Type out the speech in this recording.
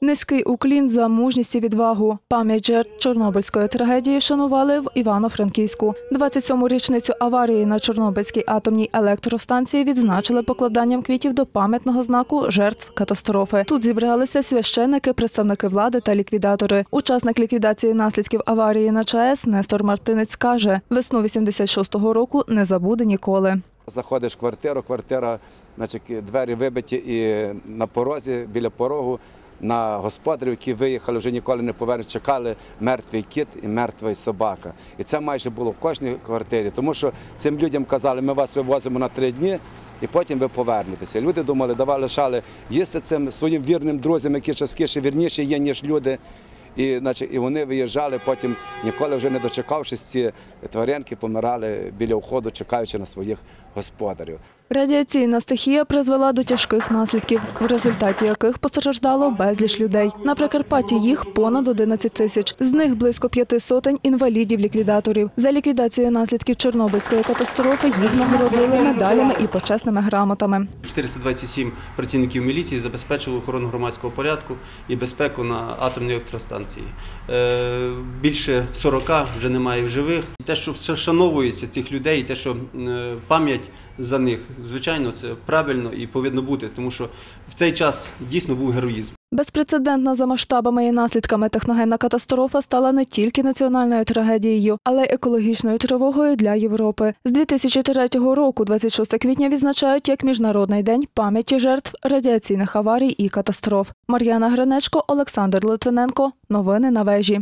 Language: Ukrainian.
Низький уклін за мужність і відвагу. Пам'ять жертв Чорнобильської трагедії вшанували в Івано-Франківську. 27-му річницю аварії на Чорнобильській атомній електростанції відзначили покладанням квітів до пам'ятного знаку жертв катастрофи. Тут зібралися священники, представники влади та ліквідатори. Учасник ліквідації наслідків аварії на ЧАЕС Нестор Мартинець каже, весну 86-го року не забуде ніколи. Заходиш в квартиру, квартира, значить, двері вибиті і на порозі, біля порогу, на господарів, які виїхали, вже ніколи не повернуть, чекали мертвий кіт і мертва собака. І це майже було в кожній квартирі, тому що цим людям казали, ми вас вивозимо на три дні. І потім ви повернетеся. Люди думали, давали лишали їсти цим своїм вірним друзям, які частіше вірніші є, ніж люди. І, значить, і вони виїжджали, потім ніколи вже не дочекавшись, ці тваринки помирали біля входу, чекаючи на своїх господарів. Радіаційна стихія призвела до тяжких наслідків, в результаті яких постраждало безліч людей. На Прикарпатті їх понад 11 тисяч. З них близько п'яти сотень інвалідів-ліквідаторів. За ліквідацію наслідків Чорнобильської катастрофи їх нагородили медалями і почесними грамотами. 427 працівників міліції забезпечили охорону громадського порядку і безпеку на атомній електростанції. Е, Більше 40 вже немає в живих. Те, що вшановується цих людей, те, що е, пам'ять за них, звичайно, це правильно і повинно бути, тому що в цей час дійсно був героїзм. Безпрецедентна за масштабами і наслідками техногенна катастрофа стала не тільки національною трагедією, але й екологічною тривогою для Європи. З 2003 року, 26 квітня, відзначають як Міжнародний день пам'яті жертв радіаційних аварій і катастроф. Мар'яна Гринечко, Олександр Литвиненко. Новини на вежі.